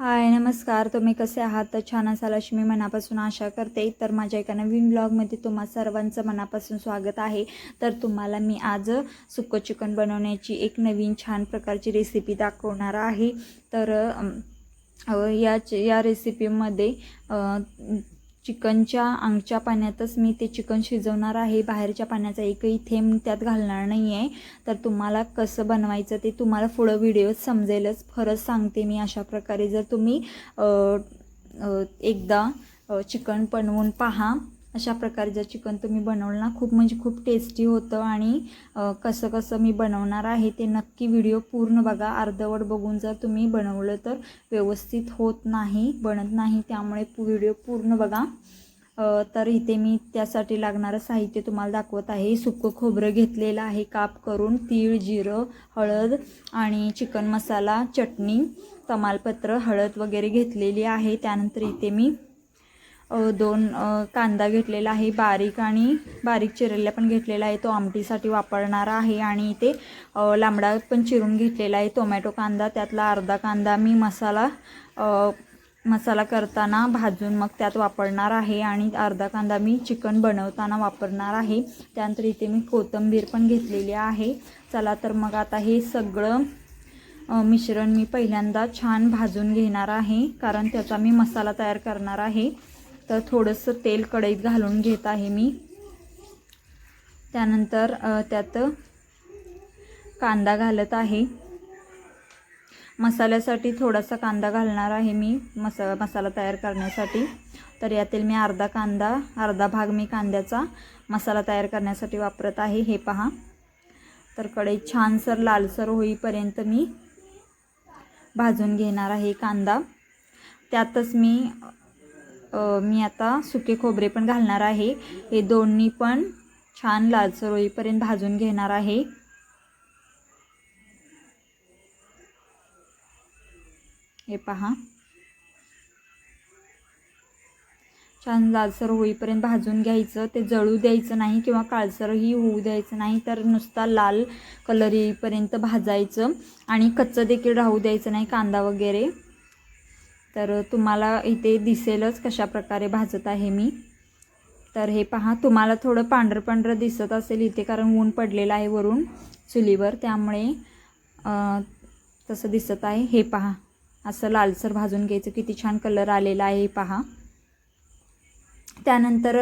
हाय नमस्कार. तुम्ही कसे आहात? तर छान असाल अशी मी मनापासून आशा करते. तर माझ्या एका नवीन ब्लॉगमध्ये तुम्हा सर्वांचं मनापासून स्वागत आहे. तर तुम्हाला मी आज सुक्क चिकन बनवण्याची एक नवीन छान प्रकारची रेसिपी दाखवणार आहे. तर या या रेसिपीमध्ये चिकनच्या अंगच्या पाण्यातच मी ते चिकन शिजवणार आहे. बाहेरच्या पाण्याचा एकही थेंब त्यात घालणार नाही आहे तर तुम्हाला कसं बनवायचं ते तुम्हाला पुढं व्हिडिओ समजेलच. खरंच सांगते मी अशा प्रकारे. जर तुम्ही एकदा चिकन बनवून पहा. अशा प्रकारे जर चिकन तुम्ही बनवलं ना खूप म्हणजे खूप टेस्टी होतं आणि कसं कसं मी बनवणार आहे ते नक्की व्हिडिओ पूर्ण बघा. अर्धवट बघून जर तुम्ही बनवलं तर व्यवस्थित होत नाही बनत नाही त्यामुळे व्हिडिओ पूर्ण बघा. तर इथे मी त्यासाठी लागणारं साहित्य तुम्हाला दाखवत आहे. सुकं खोबरं घेतलेलं आहे काप करून तीळ जिरं हळद आणि चिकन मसाला चटणी तमालपत्र हळद वगैरे घेतलेली आहे. त्यानंतर इथे मी दोन कांदा घेतलेला आहे बारीक आणि बारीक चिरलेला पण घेतलेला आहे तो आमटीसाठी वापरणार आहे आणि इथे लांबडा पण चिरून घेतलेला आहे टोमॅटो कांदा त्यातला अर्धा कांदा मी मसाला मसाला करताना भाजून मग त्यात वापरणार आहे आणि अर्धा कांदा मी चिकन बनवताना वापरणार आहे. त्यानंतर इथे मी कोथिंबीर पण घेतलेली आहे. चला तर मग आता हे सगळं मिश्रण मी पहिल्यांदा छान भाजून घेणार आहे कारण त्याचा मी मसाला तयार करणार आहे. तर थोडंसं तेल कढईत घालून घेत आहे मी. त्यानंतर त्यात कांदा घालत आहे. मसाल्यासाठी थोडासा कांदा घालणार आहे मी मसा मसाला तयार करण्यासाठी. तर यातील मी अर्धा कांदा अर्धा भाग मी कांद्याचा मसाला तयार करण्यासाठी वापरत आहे हे पहा. तर कढईत छानसर लालसर होईपर्यंत मी भाजून घेणार आहे कांदा. त्यातच मी मी आता सुके खोबरे पण घालणार आहे. हे दोन्ही पण छान लालसर होईपर्यंत भाजून घेणार आहे. हे पहा. छान लालसर होईपर्यंत भाजून घ्यायचं. ते जळू द्यायचं नाही किंवा काळसरही होऊ द्यायचं नाही तर नुसता लाल कलर येईपर्यंत भाजायचं. आणि कच्चं देखील राहू द्यायचं नाही कांदा वगैरे. तर तुम्हाला इथे दिसेलच कशा प्रकारे भाजत आहे मी. तर हे पहा तुम्हाला थोडं पांढरं पांढरं दिसत असेल इथे कारण ऊन पडलेलं आहे वरून चुलीवर त्यामुळे तसं दिसत आहे. हे पहा असं लालसर भाजून घ्यायचं. किती छान कलर आलेला आहे हे पहा. त्यानंतर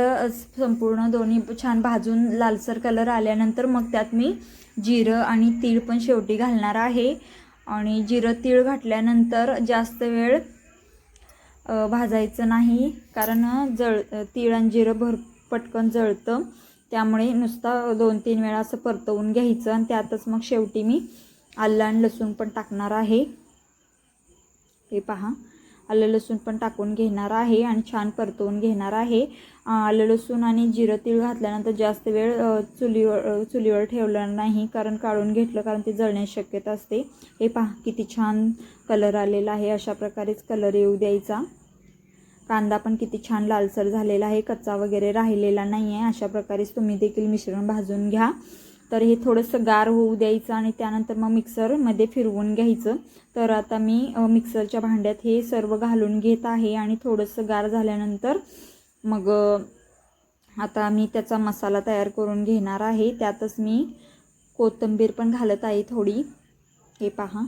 संपूर्ण दोन्ही छान भाजून लालसर कलर आल्यानंतर मग त्यात मी जिरं आणि तीळ पण शेवटी घालणार आहे. आणि जिरं तीळ घातल्यानंतर जास्त वेळ भाजायचं नाही कारण जळ तीळ आणि जिरं भर पटकन जळतं. त्यामुळे नुसता दोन तीन वेळा असं परतवून घ्यायचं आणि त्यातच मग शेवटी मी आलं आणि लसूण पण टाकणार आहे. हे पहा. आलं लसूण पण टाकून घेणार आहे आणि छान परतवून घेणार आहे. आलं लसूण आणि जिरं तीळ घातल्यानंतर जास्त वेळ चुलीवर चुलीवर ठेवलं नाही कारण काढून घेतलं कारण ते जळण्याची शक्यता असते. हे पहा किती छान कलर आलेला आहे. अशा प्रकारेच कलर येऊ द्यायचा. कांदा पण किती छान लालसर झालेला आहे. कच्चा वगैरे राहिलेला नाही आहे अशा प्रकारेच तुम्ही देखील मिश्रण भाजून घ्या. तर हे थोडंसं गार होऊ द्यायचं आणि त्यानंतर मग मिक्सरमध्ये फिरवून घ्यायचं. तर आता मी मिक्सरच्या भांड्यात हे सर्व घालून घेत आहे आणि थोडंसं गार झाल्यानंतर मग आता मी त्याचा मसाला तयार करून घेणार आहे. त्यातच मी कोथिंबीर पण घालत आहे थोडी. हे पहा.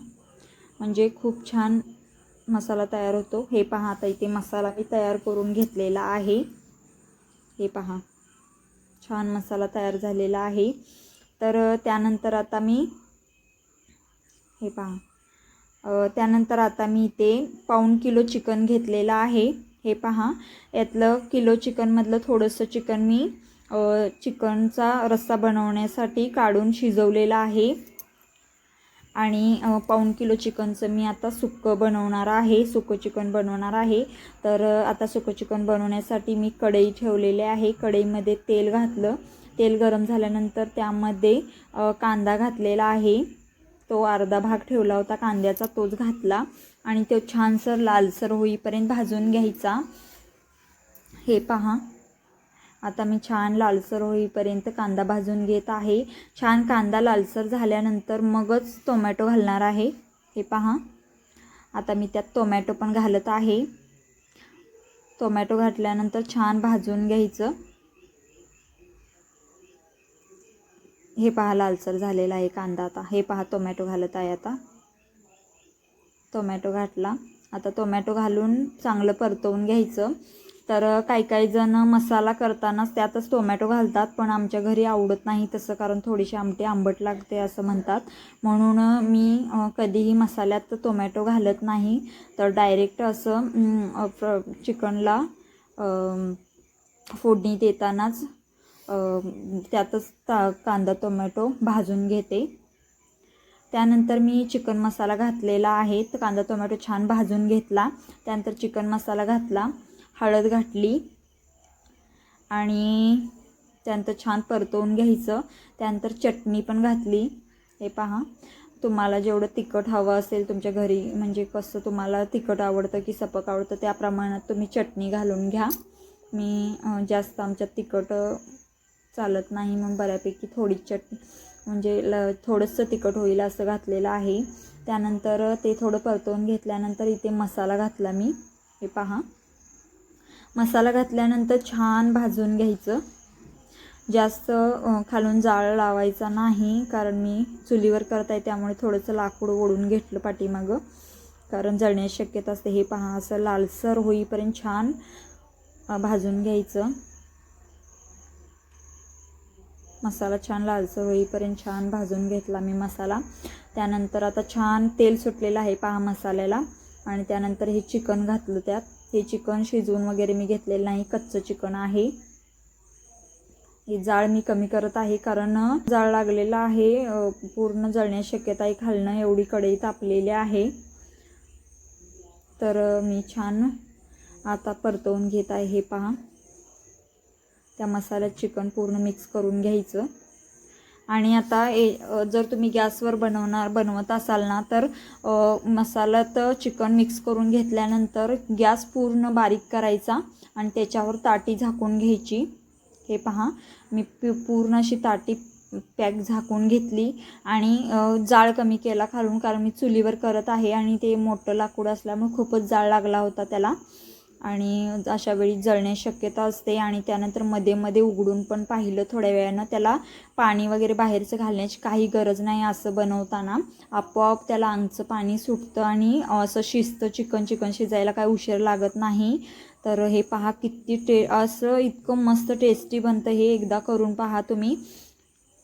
म्हणजे खूप छान मसाला तयार होतो. हे पहा आता इथे मसाला मी तयार करून घेतलेला आहे. हे पहा. छान मसाला तयार झालेला आहे. तर त्यानंतर आता मी हे पहा. त्यानंतर आता मी इथे पाऊण किलो चिकन घेतलेलं आहे. हे पहा. यातलं किलो चिकनमधलं थोडंसं चिकन मी चिकनचा रस्सा बनवण्यासाठी काढून शिजवलेला आहे. आणि पाऊण किलो चिकनचं मी आता सुक्कं बनवणार आहे. सुकं चिकन बनवणार आहे. तर आता सुकं चिकन बनवण्यासाठी मी कढई ठेवलेले आहे. कढईमध्ये तेल घातलं. तेल गरम झाल्यानंतर त्यामध्ये कांदा घातलेला आहे. तो अर्धा भाग ठेवला होता कांद्याचा तोच घातला आणि तो छानसर लालसर होईपर्यंत भाजून घ्यायचा. हे पहा. आता मी छान लालसर होईपर्यंत कांदा भाजून घेत आहे. छान कांदा लालसर झाल्यानंतर मगच टोमॅटो घालणार आहे. हे पहा. आता मी त्यात टोमॅटो पण घालत आहे. टोमॅटो घातल्यानंतर छान भाजून घ्यायचं. हे पहा लालसर झालेला आहे कांदा आता. हे पहा टोमॅटो घालत आहे आता. टोमॅटो घातला. आता टोमॅटो घालून चांगलं परतवून घ्यायचं. तर काही काही जण मसाला करतानाच त्यातच टोमॅटो घालतात पण आमच्या घरी आवडत नाही तसं कारण थोडीशी आमटी आंबट लागते असं म्हणतात. म्हणून मी कधीही मसाल्यात टोमॅटो घालत नाही. तर डायरेक्ट असं चिकनला फोडणी देतानाच त्यातच ता कांदा टोमॅटो भाजून घेते. त्यानंतर मी चिकन मसाला घातलेला आहे. तर कांदा टोमॅटो छान भाजून घेतला. त्यानंतर चिकन मसाला घातला. हळद घातली. आणि त्यानंतर छान परतवून घ्यायचं. त्यानंतर चटणी पण घातली. हे पहा. तुम्हाला जेवढं तिखट हवं असेल तुमच्या घरी म्हणजे कसं तुम्हाला तिखट आवडतं की सपक आवडतं त्या प्रमाणात तुम्ही चटणी घालून घ्या. मी जास्त आमच्यात तिखट चालत नाही मग बऱ्यापैकी थोडी चटणी म्हणजे ल थोडंसं तिखट होईल असं घातलेलं आहे. त्यानंतर ते थोडं परतवून घेतल्यानंतर इथे मसाला घातला मी. हे पहा. मसाला घातल्यानंतर छान भाजून घ्यायचं. जास्त खालून जाळ लावायचा नाही कारण मी चुलीवर करत आहे त्यामुळे थोडंसं लाकूड ओढून घेतलं पाठीमागं. कारण जळण्याची शक्यता असते. हे पहा असं लालसर होईपर्यंत छान भाजून घ्यायचं. मसाला छान लालसर होईपर्यंत छान भाजून घेतला मी मसाला. त्यानंतर आता छान तेल सुटलेलं आहे पहा मसाल्याला. आणि त्यानंतर हे चिकन घातलं त्यात. हे चिकन शिजवून वगैरे मी घेतलेलं नाही कच्चं चिकन आहे. हे जाळ मी कमी करत आहे कारण जाळ लागलेलं आहे पूर्ण जळण्याची शक्यता आहे खालणं एवढी कढई तापलेली आहे. तर मी छान आता परतवून घेत आहे हे पहा. त्या मसाल्यात चिकन पूर्ण मिक्स करून घ्यायचं. आणि आता ए जर तुम्ही गॅसवर बनवणार बनवत असाल ना तर मसाल्यात चिकन मिक्स करून घेतल्यानंतर गॅस पूर्ण बारीक करायचा आणि त्याच्यावर ताटी झाकून घ्यायची. हे पहा मी पूर्ण अशी ताटी पॅक झाकून घेतली आणि जाळ कमी केला खालून कारण मी चुलीवर करत आहे आणि ते मोठं लाकूड असल्यामुळे खूपच जाळ लागला होता त्याला. आणि अशा वेळी जळण्याची शक्यता असते आणि त्यानंतरमध्ये मध्ये उघडून पण पाहिलं थोड्या वेळानं त्याला पाणी वगैरे बाहेरचं घालण्याची काही गरज नाही असं बनवताना. आपोआप त्याला अंगचं पाणी सुटतं आणि असं शिजतं चिकन चिकन शिजायला काही उशीर लागत नाही. तर हे पहा किती टे असं इतकं मस्त टेस्टी बनतं. हे एकदा करून पहा तुम्ही.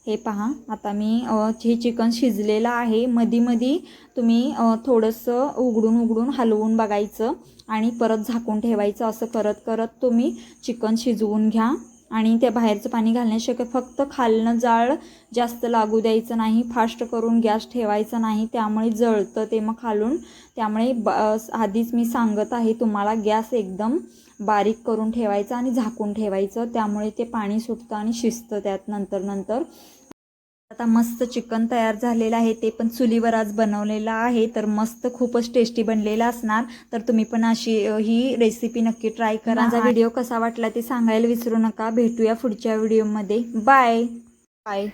हे पहा आता मी हे चिकन शिजलेलं आहे. मधी मधी तुम्ही थोडंसं उघडून उघडून हलवून बघायचं आणि परत झाकून ठेवायचं. असं करत करत तुम्ही चिकन शिजवून घ्या. आणि त्या बाहेरचं पाणी घालण्याशिवाय फक्त खालनं जाळ जास्त लागू द्यायचं नाही फास्ट करून गॅस ठेवायचा नाही त्यामुळे जळतं ते मग खालून. त्यामुळे ब आधीच मी सांगत आहे तुम्हाला गॅस एकदम बारीक करून ठेवायचा आणि झाकून ठेवायचं. त्यामुळे ते पाणी सुटतं आणि शिजतं त्यात नंतर नंतर. आता मस्त चिकन तयार झालेलं आहे ते पण चुलीवर आज बनवलेलं आहे तर मस्त खूपच टेस्टी बनलेलं असणार. तर तुम्ही पण अशी ही रेसिपी नक्की ट्राय करा. माझा व्हिडिओ कसा वाटला ते सांगायला विसरू नका. भेटूया पुढच्या व्हिडिओमध्ये बाय बाय